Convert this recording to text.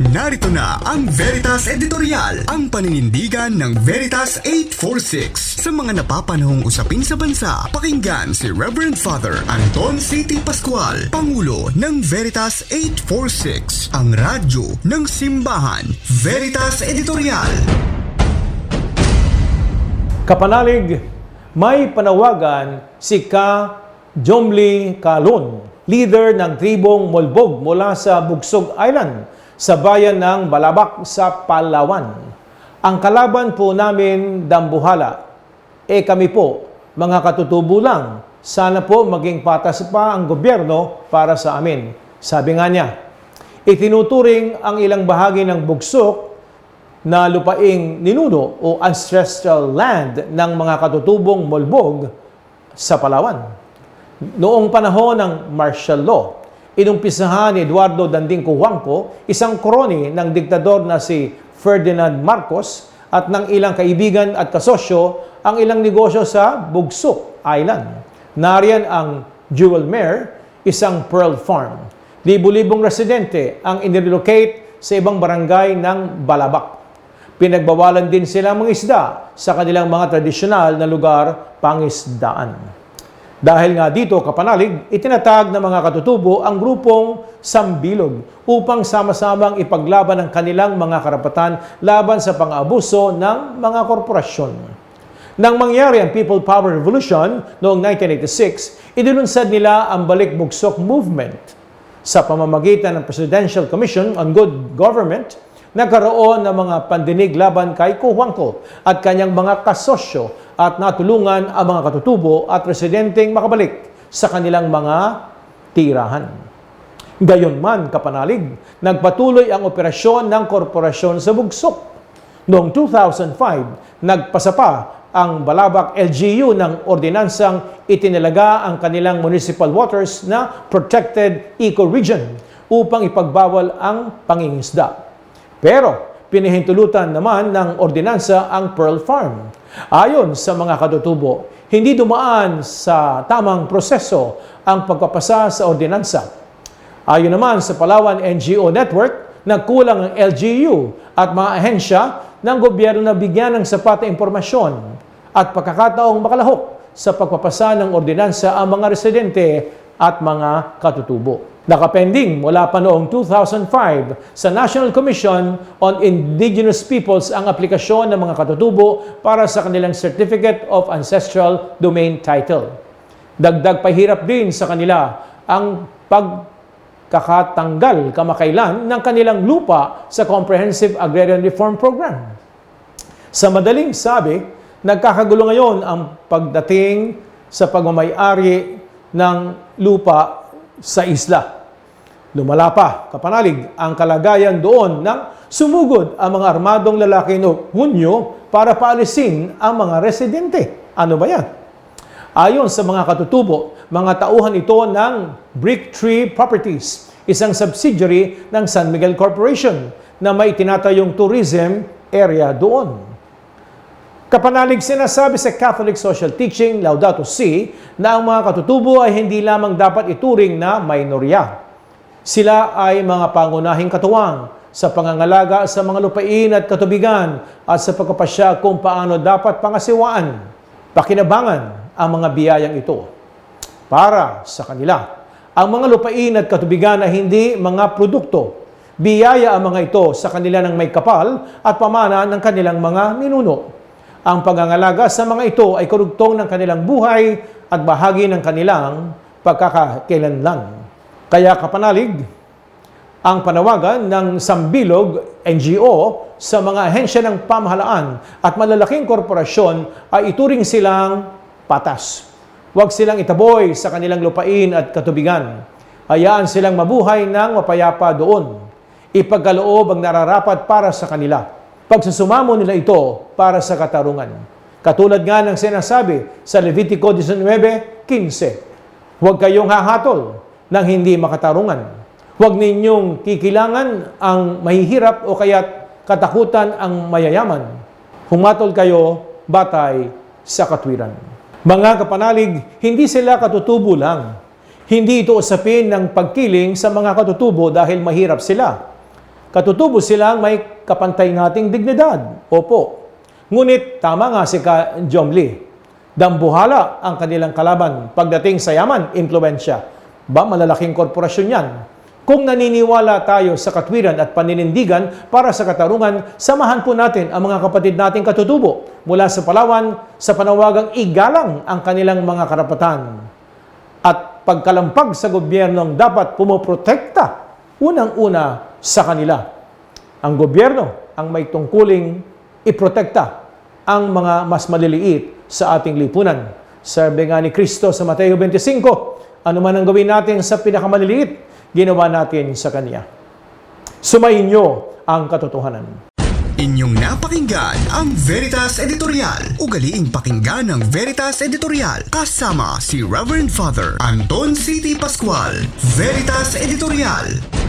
Narito na ang Veritas Editorial, ang paninindigan ng Veritas 846. Sa mga napapanahong usapin sa bansa, pakinggan si Reverend Father Anton C.T. Pascual, Pangulo ng Veritas 846, ang radyo ng simbahan. Veritas Editorial. Kapanalig, may panawagan si Ka Jomli Kalun, leader ng tribong Molbog mula sa Bugsog Island sa bayan ng Balabak sa Palawan. Ang kalaban po namin dambuhala, e kami po, mga katutubo lang, sana po maging patas pa ang gobyerno para sa amin. Sabi nga niya, itinuturing ang ilang bahagi ng bugsok na lupaing ninuno o ancestral land ng mga katutubong Molbog sa Palawan. Noong panahon ng martial law, inumpisahan ni Eduardo Danding Cuangco, isang kroni ng diktador na si Ferdinand Marcos at ng ilang kaibigan at kasosyo ang ilang negosyo sa Bugsok Island. Nariyan ang Jewel Mare, isang pearl farm. Libu-libong residente ang inirelocate sa ibang barangay ng Balabak. Pinagbawalan din sila mga isda sa kanilang mga tradisyonal na lugar pangisdaan. Dahil nga dito, kapanalig, itinatag ng mga katutubo ang grupong Sambilog upang sama-samang ipaglaban ang kanilang mga karapatan laban sa pang-abuso ng mga korporasyon. Nang mangyari ang People Power Revolution noong 1986, idinunsad nila ang Balik Bugsok Movement. Sa pamamagitan ng Presidential Commission on Good Government, nagkaroon ng mga pandinig laban kay Kuwangko at kanyang mga kasosyo at natulungan ang mga katutubo at residenteng makabalik sa kanilang mga tirahan. Gayunman, kapanalig, nagpatuloy ang operasyon ng korporasyon sa Bugsok. Noong 2005, nagpasa pa ang Balabak LGU ng ordinansang itinalaga ang kanilang municipal waters na protected ecoregion upang ipagbawal ang pangingisda. Pero pinahintulutan naman ng ordinansa ang Pearl Farm. Ayon sa mga katutubo, hindi dumaan sa tamang proseso ang pagpapasa sa ordinansa. Ayon naman sa Palawan NGO Network, nagkulang ang LGU at mga ahensya ng gobyerno na bigyan ng sapat na impormasyon at pagkakataong makalahok sa pagpapasa ng ordinansa ang mga residente at mga katutubo. Nakapending mula pa noong 2005 sa National Commission on Indigenous Peoples ang aplikasyon ng mga katutubo para sa kanilang Certificate of Ancestral Domain Title. Dagdag pahirap din sa kanila ang pagkakatanggal kamakailan ng kanilang lupa sa Comprehensive Agrarian Reform Program. Sa madaling sabi, nagkakagulo ngayon ang pagdating sa pagmamayari ng lupa sa isla. Lumala pa, kapanalig, ang kalagayan doon nang sumugod ang mga armadong lalaki no Hunyo para paalisin ang mga residente. Ano ba yan? Ayon sa mga katutubo, mga tauhan ito ng Brick Tree Properties, isang subsidiary ng San Miguel Corporation na may tinatayong tourism area doon. Kapanalig sinasabi sa Catholic Social Teaching Laudato Si na ang mga katutubo ay hindi lamang dapat ituring na minorya. Sila ay mga pangunahing katuwang sa pangangalaga sa mga lupain at katubigan at sa pagkapasya kung paano dapat pangasiwaan, pakinabangan ang mga biyayang ito. Para sa kanila, ang mga lupain at katubigan ay hindi mga produkto. Biyaya ang mga ito sa kanila ng may kapal at pamana ng kanilang mga ninuno. Ang pangangalaga sa mga ito ay karugtong ng kanilang buhay at bahagi ng kanilang pagkakakilanlan. Kaya kapanalig, ang panawagan ng Sambilog NGO sa mga ahensya ng pamahalaan at malalaking korporasyon ay ituring silang patas. Huwag silang itaboy sa kanilang lupain at katubigan. Hayaan silang mabuhay ng mapayapa doon. Ipagkaloob ang nararapat para sa kanila pagsusumamo nila ito para sa katarungan. Katulad nga ng sinasabi sa Levitico 19.15, Huwag kayong hahatol ng hindi makatarungan. Huwag ninyong kikilangan ang mahihirap o kaya't katakutan ang mayayaman. Humatol kayo batay sa katwiran. Mga kapanalig, hindi sila katutubo lang. Hindi ito usapin ng pagkiling sa mga katutubo dahil mahirap sila katutubo silang may kapantay nating dignidad. Opo. Ngunit tama nga si Ka Jom Lee. Dambuhala ang kanilang kalaban pagdating sa yaman, impluensya. Ba malalaking korporasyon yan? Kung naniniwala tayo sa katwiran at paninindigan para sa katarungan, samahan po natin ang mga kapatid nating katutubo mula sa Palawan sa panawagang igalang ang kanilang mga karapatan at pagkalampag sa gobyernong dapat pumoprotekta unang-una sa kanila. Ang gobyerno ang may tungkuling iprotekta ang mga mas maliliit sa ating lipunan. Sabi nga ni Kristo sa Mateo 25, ano man ang gawin natin sa pinakamaliliit, ginawa natin sa Kanya. Sumayin niyo ang katotohanan. Inyong napakinggan ang Veritas Editorial. Ugaliing pakinggan ng Veritas Editorial kasama si Reverend Father Anton C.T. Pascual. Veritas Editorial.